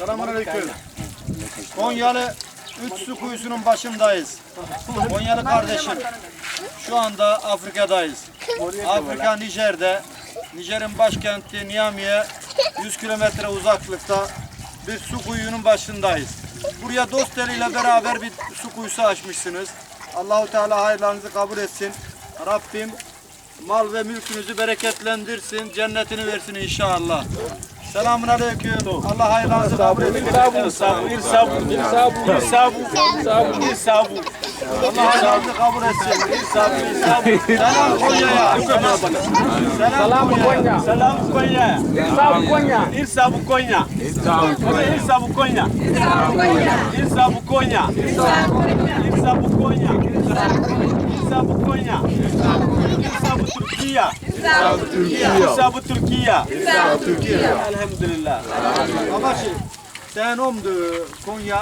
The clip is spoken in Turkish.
Selamünaleyküm. Konyalı üç su kuyusunun başındayız. Konyalı kardeşim. Şu anda Afrika'dayız. Afrika Nijer'de. Nijer'in başkenti Niamey'e 100 kilometre uzaklıkta bir su kuyunun başındayız. Buraya dost eliyle beraber bir su kuyusu açmışsınız. Allahu Teala hayırlarınızı kabul etsin. Rabbim mal ve mülkünüzü bereketlendirsin, cennetini versin inşallah. Selamun aleyküm. Allah hayırlarınızı kabul etsin. Irsabu, irsabu, irsabu, irsabu, irsabu, irsabu. Allah hayırlarınızı kabul etsin. Selam Konya'ya. Selam Konya'ya. Salam Konya. Irsabu Konya. Irsabu Konya. Irsabu Konya. Irsabu Konya. Irsabu Konya. Irsabu Konya. Irsabu Türkiye. Irsabu Türkiye. Elhamdülillah. Babaşı, sen omdu Konya.